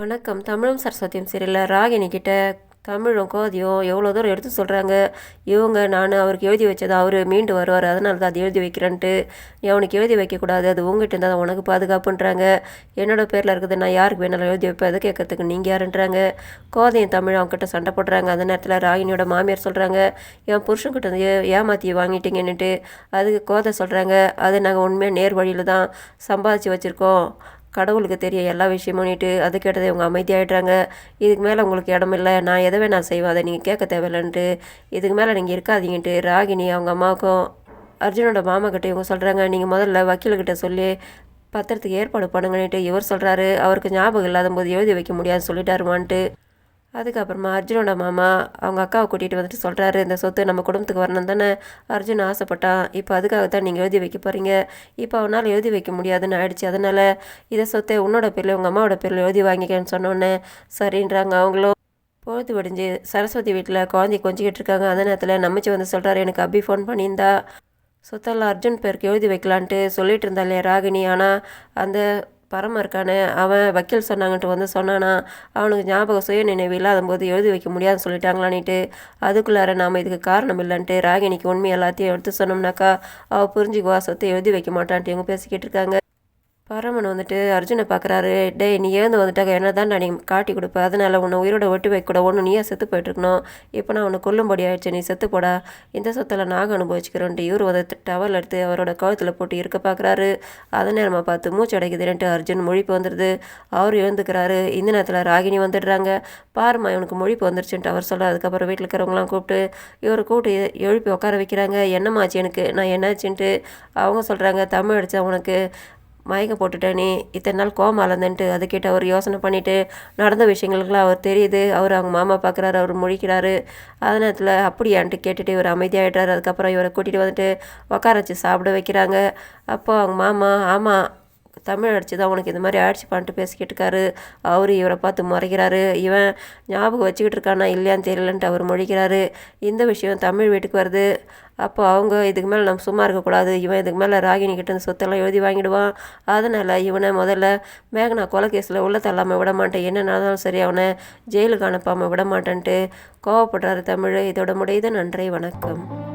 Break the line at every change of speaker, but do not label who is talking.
வணக்கம். தமிழும் சரஸ்வதியும் சீரியலில் ராகினி கிட்ட தமிழும் கோதியும் எவ்வளோ தூரம் எடுத்து சொல்கிறாங்க இவங்க நான் அவருக்கு எழுதி வச்சது அவர் மீண்டு வருவார். அதனால தான் அது எழுதி வைக்கிறேன்ட்டு. அவனுக்கு எழுதி வைக்கக்கூடாது. அது உங்ககிட்ட இருந்தால் தான் உனக்கு பாதுகாப்புன்றாங்க. என்னோட பேரில் இருக்குது நான் யாருக்கு வேணாலும் எழுதி வைப்பேன். அதை கேட்கறதுக்கு நீங்கள் யாருன்றாங்க? கோதையும் தமிழ் அவங்ககிட்ட சண்டை போடுறாங்க. அந்த நேரத்தில் ராகினியோட மாமியார் சொல்கிறாங்க என் புருஷன்கிட்ட வந்து ஏமாத்தி வாங்கிட்டீங்கன்னுட்டு அதுக்கு கோதை சொல்கிறாங்க அது நாங்கள் உண்மையாக நேர் வழியில் தான் சம்பாதிச்சு வச்சுருக்கோம். கடவுளுக்கு தெரியும் எல்லா விஷயமும்னுட்டு அது கேட்டதை இவங்க அமைதியாகிடுறாங்க இதுக்கு மேலே உங்களுக்கு இடம் இல்லை நான் எதவே நான் செய்வேன் அதை நீங்கள் கேட்க தேவையில்லைன்ட்டு. இதுக்கு மேலே நீங்கள் இருக்காதீங்கன்ட்டு ராகினி அவங்க அம்மாவுக்கும் அர்ஜுனோட மாமா இவங்க சொல்கிறாங்க நீங்கள் முதல்ல வக்கீல்கிட்ட சொல்லி பத்திரத்துக்கு ஏற்பாடு பண்ணுங்கன்னுட்டு இவர் சொல்கிறாரு அவருக்கு ஞாபகம் இல்லாத போது எழுதி வைக்க முடியாதுன்னு சொல்லிட்டாருமான்ட்டு. அதுக்கப்புறமா அர்ஜுனோட மாமா அவங்க அக்காவை கூட்டிகிட்டு வந்துட்டு சொல்கிறாரு இந்த சொத்து நம்ம குடும்பத்துக்கு வரணும் தானே அர்ஜுன் ஆசைப்பட்டான் இப்போ அதுக்காக தான் நீங்கள் எழுதி வைக்க போகிறீங்க இப்போ அவனால் எழுதி வைக்க முடியாதுன்னு ஆயிடுச்சு. அதனால் இதை சொத்தை உன்னோட பேரில் உங்கள் அம்மாவோட பேரில் எழுதி வாங்கிக்கன்னு சொன்னோன்னே சரின்றாங்க அவங்களும். பொழுது விடிஞ்சு சரஸ்வதி வீட்டில் குழந்தை கொஞ்சிக்கிட்டு இருக்காங்க. அந்த நேரத்தில் நம்மச்சி வந்து சொல்கிறாரு எனக்கு அபி ஃபோன் பண்ணியிருந்தா. சொத்தெல்லாம் அர்ஜுன் பேருக்கு எழுதி வைக்கலான்ட்டு சொல்லிட்டு இருந்தாலே இல்லையா ராகினி? ஆனால் அந்த பரம இருக்கானே. அவன் வக்கீல் சொன்னாங்கன்ட்டு வந்து சொன்னானா அவனுக்கு ஞாபகம் சுய நினைவு இல்லாத போது எழுதி வைக்க முடியாதுன்னு சொல்லிட்டாங்களான்னுட்டு அதுக்குள்ளார நாம் இதுக்கு காரணம் இல்லைன்ட்டு ராகினிக்கு உண்மை எல்லாத்தையும் எடுத்து சொன்னோம்னாக்கா அவள் புரிஞ்சுக்குவா சொத்தை எழுதி வைக்க மாட்டான்ட்டு இவங்க பேசிக்கிட்டு இருக்காங்க. பரமன் வந்துட்டு அர்ஜுனை பார்க்குறாரு டேய் நீ ஏந்து வந்துட்டாக்க என்ன தான் நீ காட்டி கொடுப்ப? அதனால் உன்னை உயிரோட ஒட்டி வைக்கூட ஒன்று நீயே செத்து போயிட்டுருக்கணும். இப்போ நான் உன்னை கொல்லும்படி ஆயிடுச்சு நீ செத்து போடா. இந்த சொத்தில் நாங்கள் அனுபவிச்சுக்கிறோன்ட்டு இவர் வந்து டவல் எடுத்து அவரோட கழுத்தில் போட்டு இருக்க பார்க்குறாரு அதை நேரமாக பார்த்து மூச்சு அடைக்குதுன்ட்டு அர்ஜுன் மொழிப்பு வந்துடுது அவர் எழுந்துக்கிறாரு. இந்த நேரத்தில் ராகினி வந்துடுறாங்க. பாரும்மா இவனுக்கு மொழிப்பு வந்துருச்சுன்ட்டு அவர் சொல்ல அதுக்கப்புறம் வீட்டில் இருக்கிறவங்களாம் கூப்பிட்டு இவரை கூப்பிட்டு எழுப்பி உட்கார வைக்கிறாங்க. என்னம்மாச்சு எனக்கு? நான் என்னாச்சுன்ட்டு அவங்க சொல்கிறாங்க தமிழ் அடித்தா உனக்கு மயக்கம் போட்டுட்டே நீ இத்தனை நாள் கோமா இருந்தேன்ட்டு அதுக்கிட்ட அவர் யோசனை பண்ணிவிட்டு நடந்த விஷயங்களுக்குலாம் அவர் தெரியுது அவர் அவங்க மாமா பார்க்குறாரு அவர் முழிக்கிறாரு. அது நேரத்தில் அப்படியான்ட்டு கேட்டுட்டு இவர் அமைதியாகிட்டார் அதுக்கப்புறம் இவரை கூட்டிகிட்டு வந்துட்டு உட்கார வச்சு சாப்பிட வைக்கிறாங்க. அப்போ அவங்க மாமா ஆமாம் தமிழ் அடிச்சு தான் உனக்கு இந்த மாதிரி ஆயிடுச்சு பண்ணிட்டு பேசிக்கிட்டு இருக்காரு அவர் இவரை பார்த்து முறைகிறாரு. இவன் ஞாபகம் வச்சுக்கிட்டு இருக்கானா இல்லையான்னு தெரியலன்ட்டு அவர் மொழிகிறாரு இந்த விஷயம் தமிழ் வீட்டுக்கு வருது. அப்போ அவங்க இதுக்கு மேலே நம்ம சும்மா இருக்கக்கூடாது. இவன் இதுக்கு மேலே ராகினி கிட்ட இந்த சொத்தெல்லாம் எழுதி வாங்கிடுவான். அதனால் இவனை முதல்ல மேகனா கொலை கேஸில் உள்ள தள்ளாமல் விட மாட்டேன். என்ன நடந்தாலும் சரி அவனை ஜெயிலுக்கு அனுப்பாமல் விட மாட்டேன்ட்டு கோவப்படுறாரு தமிழ். இதோட முடியுது. நன்றி. வணக்கம்.